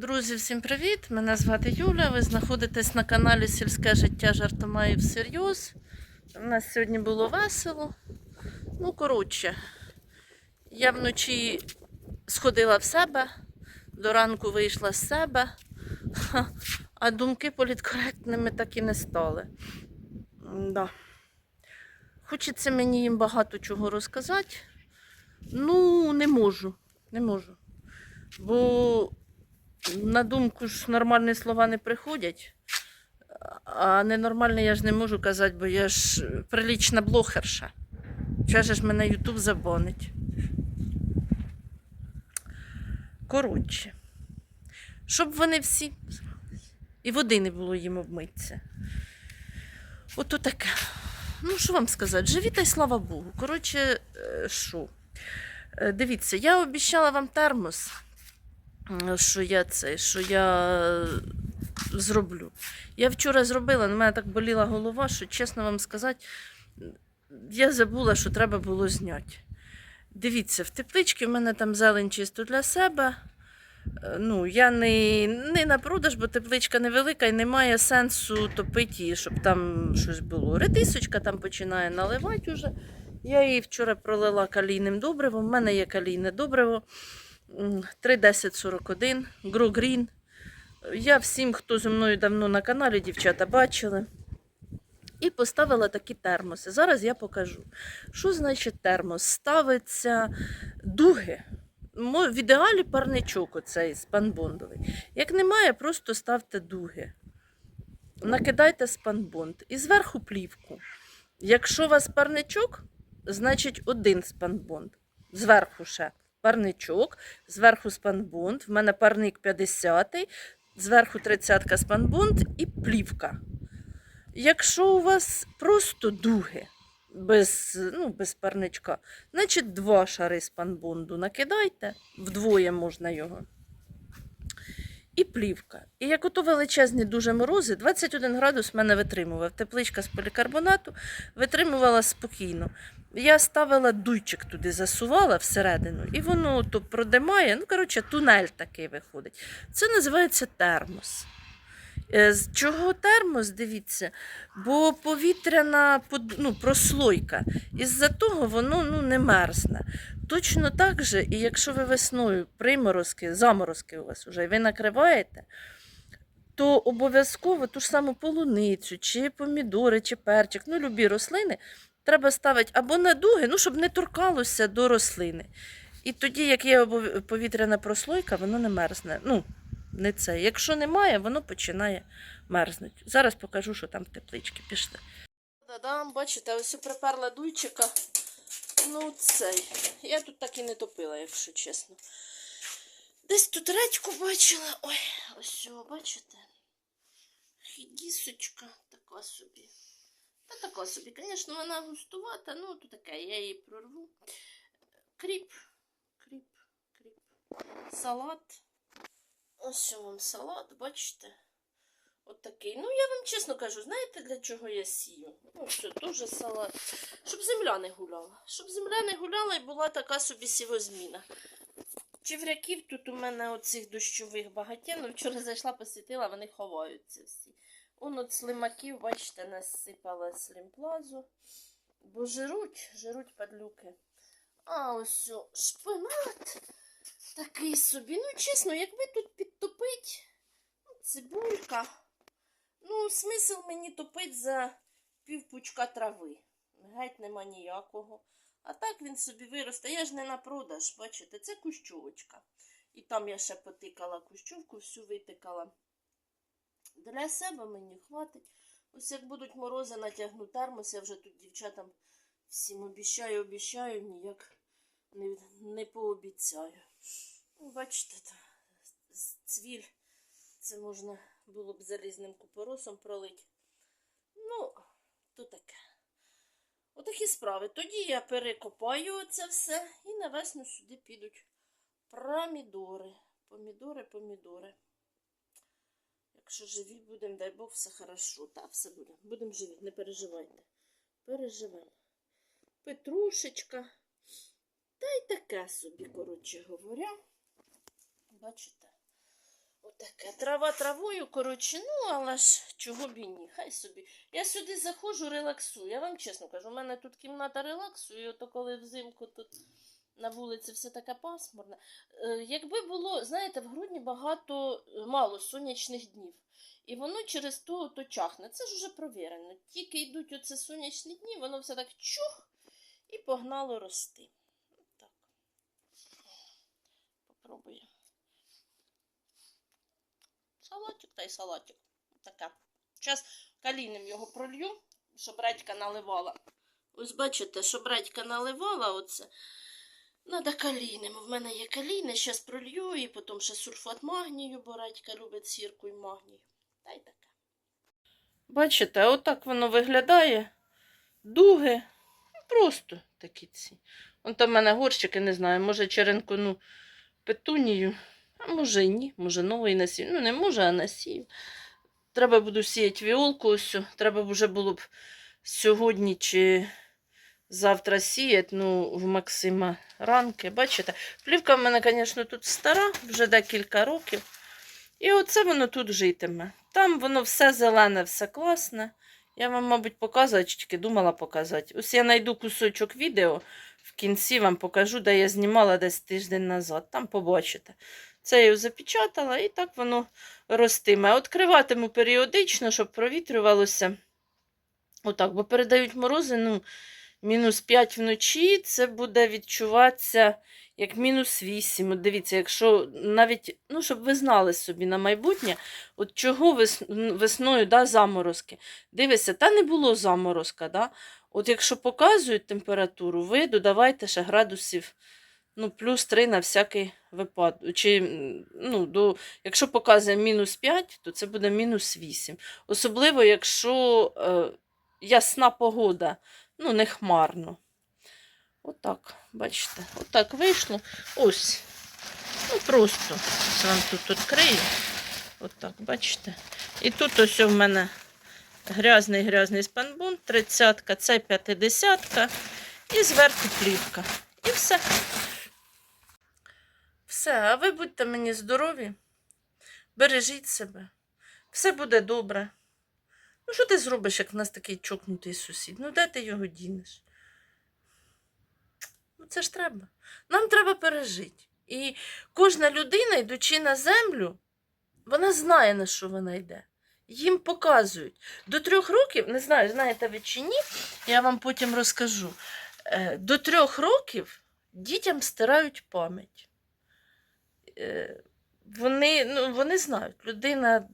Друзі, всім привіт! Мене звати Юля. Ви знаходитесь на каналі Сільське життя жартомає всерйоз. У нас сьогодні було весело. Ну, коротше, я вночі сходила в себе, до ранку вийшла з себе, а думки політкоректними так і не стали. Да. Хочеться мені їм багато чого розказати. Ну, не можу. Не можу. Бо на думку ж нормальні слова не приходять. А ненормальне я ж не можу казати, бо я ж прилічна блогерша. Чого ж мене Ютуб забонить? Коротше. Щоб вони всі. І води не було їм обмитися. Ото таке. Ну, що вам сказати? Живі та й слава Богу. Коротше, е, що? Е, Дивіться, я обіцяла вам термос що я це, що я зроблю. Я вчора зробила, в мене так боліла голова, що чесно вам сказати, я забула, що треба було зняти. Дивіться, в тепличці в мене там зелень чисто для себе. Е, Ну, я не, не на продаж, бо тепличка невелика і немає сенсу топити її, щоб там щось було. Редисочка там починає наливати уже. Я її вчора пролила калійним добривом. У мене є калійне добриво. 31041, Grow. Я всім, хто зі мною давно на каналі, дівчата бачили. І поставила такі термоси. Зараз я покажу. Що значить термос? Ставиться дуги. В ідеалі парничок оцей спанбондовий. Як немає, просто ставте дуги. Накидайте спанбонд. І зверху плівку. Якщо у вас парничок, значить один спанбонд. Зверху ще парничок, зверху спанбонд. В мене парник 50, зверху 30 спанбонд і плівка. Якщо у вас просто дуги без, ну, без парничка, значить два шари спанбонду накидайте, вдвоє можна його. І плівка. І як ото величезні дуже морози, 21 градус мене витримував. Тепличка з полікарбонату витримувала спокійно. Я ставила дуйчик туди, засувала всередину, і воно то продимає. Ну, коротше, тунель такий виходить. Це називається термос. Е, З чого термос, дивіться, бо повітряна ну, прослойка. Із-за того воно ну, не мерзне. Точно так же, і якщо ви весною приморозки, заморозки у вас вже, і ви накриваєте, то обов'язково ту ж саму полуницю, чи помідори, чи перчик, ну, любі рослини, треба ставити або на дуги, ну, щоб не торкалося до рослини. І тоді, як є повітряна прослойка, воно не мерзне. Ну, не це. Якщо немає, воно починає мерзнути. Зараз покажу, що там в тепличці. Пішли. Да-дам, бачите, ось приперла дуйчика. Ну, цей. Я тут так і не топила, якщо чесно. Десь тут редьку бачила. Ой, ось цього, бачите? Хідісочка така собі. Та така собі, звісно, вона густувата, ну то таке, я її прорву. Кріп, кріп, кріп. Салат. Ось вам салат, бачите? От такий. Ну, я вам чесно кажу, знаєте, для чого я сію? Ну, все, дуже салат. Щоб земля не гуляла. Щоб земля не гуляла і була така собі сівозміна. Чевряків тут у мене оцих дощових багатєн. Ну, Вчора зайшла, посвітила, вони ховаються всі. Он от слимаків, бачите, насипала слімплазу. Бо жируть, жируть падлюки. А ось шпинат. Такий собі. Ну, чесно, якби тут підтопить ну, цибулька. Ну, смисл мені топить за півпучка трави. Геть нема ніякого. А так він собі виросте. Я ж не на продаж, бачите, це кущовочка. І там я ще потикала кущовку, всю витикала. Для себе мені хватить. Ось як будуть морози, натягну термос, я вже тут дівчатам всім обіщаю, обіщаю, ніяк не, не пообіцяю. Ну, Бачите, цвіль. Це можна було б залізним купоросом пролить. Ну, то таке. Отакі справи. Тоді я перекопаю це все і на весну сюди підуть промідори. Помідори, помідори. Якщо живі будемо, дай Бог, все хорошо. Та все буде. Будемо живі, не переживайте. Переживемо. Петрушечка. Та й таке собі, коротше говоря. Бачите? Отаке. Трава травою, коротше, ну, але ж чого б і ні, хай собі. Я сюди заходжу, релаксую. Я вам чесно кажу, у мене тут кімната релаксу, ото коли взимку тут на вулиці все таке пасмурне. Е, Якби було, знаєте, в грудні багато, е, мало сонячних днів. І воно через то, то чахне. Це ж уже провірено. Тільки йдуть оце сонячні дні, воно все так чух і погнало рости. Так. Попробую. Салатик та й салатик. Така. Зараз калійним його пролью, щоб редька наливала. Ось бачите, щоб редька наливала оце. Надо калійним. В мене є калійне, зараз пролью і потім ще сульфат магнію, бо редька любить сірку і магній. Та й таке. Бачите, отак воно виглядає. Дуги. Просто такі ці. Вон там в мене горщики, не знаю, може черенкону петунію. А може і ні, може новий насів. Ну, не може, а насів. Треба буду сіяти віолку ось. Треба вже було б сьогодні чи завтра сіяти, ну, в Максима ранки. Бачите? Плівка в мене, звісно, тут стара, вже декілька років. І оце воно тут житиме. Там воно все зелене, все класне. Я вам, мабуть, показувати, чи тільки думала показати. Ось я знайду кусочок відео. В кінці вам покажу, де я знімала десь тиждень назад. Там побачите. Це я запечатала і так воно ростиме. Відкриватиму періодично, щоб провітрювалося. Отак, бо передають морози, ну, мінус 5 вночі, це буде відчуватися як мінус 8. От дивіться, якщо навіть, ну, щоб ви знали собі на майбутнє, от чого вес, весною да, заморозки. Дивися, та не було заморозка. Да? От якщо показують температуру, ви додавайте ще градусів ну, плюс 3 на всякий випадок. Чи, ну, до, якщо показує мінус 5, то це буде мінус 8. Особливо, якщо е, ясна погода, ну, не хмарно. Отак, бачите, отак вийшло. Ось. Ну, просто Ось вам тут відкрию. Отак, бачите. І тут ось у мене грязний-грязний спанбун, 30-ка, це 50-ка. І зверху плівка. І все. Все, а ви будьте мені здорові, бережіть себе, все буде добре. Ну, що ти зробиш, як в нас такий чокнутий сусід? Ну, де ти його дінеш? Ну, це ж треба. Нам треба пережити. І кожна людина, йдучи на землю, вона знає, на що вона йде. Їм показують. До трьох років, не знаю, знаєте ви чи ні, я вам потім розкажу. Е, До трьох років дітям стирають пам'ять. Е, Вони, ну, вони знають, людина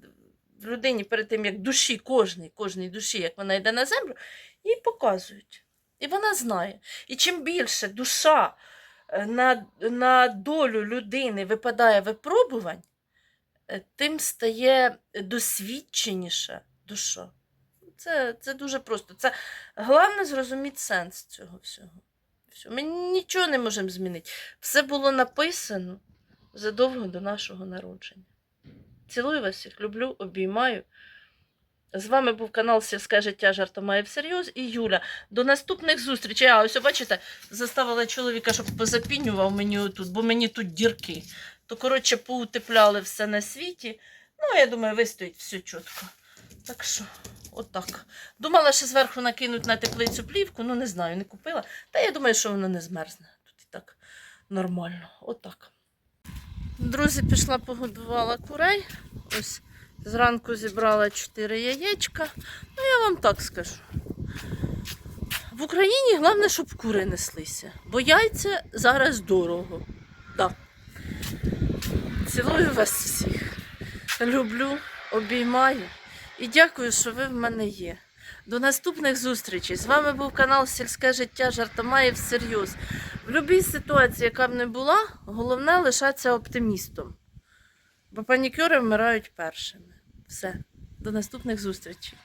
в людині перед тим, як душі, кожній, кожній душі, як вона йде на землю, їй показують. І вона знає. І чим більше душа е, на, на долю людини випадає випробувань, е, тим стає досвідченіша душа. Це, це дуже просто. Це головне зрозуміти сенс цього всього. Все. Ми нічого не можемо змінити. Все було написано задовго до нашого народження. Цілую вас всіх, люблю, обіймаю. З вами був канал Сільське життя жартомає всерйоз і Юля. До наступних зустрічей. А ось бачите, заставила чоловіка, щоб позапінював мені отут, бо мені тут дірки. То, коротше, поутепляли все на світі. Ну, я думаю, вистоїть все чітко. Так що, отак. Думала, що зверху накинуть на теплицю плівку, ну не знаю, не купила. Та я думаю, що воно не змерзне. Тут і так нормально. Отак. Друзі, пішла погодувала курей. Ось зранку зібрала 4 яєчка. Ну, я вам так скажу. В Україні головне, щоб кури неслися, бо яйця зараз дорого. Так. Цілую вас всіх. Люблю, обіймаю і дякую, що ви в мене є. До наступних зустрічей. З вами був канал Сільське життя Жартомаєв всерйоз. В будь-якій ситуації, яка б не була, головне лишатися оптимістом. Бо панікюри вмирають першими. Все, до наступних зустрічей.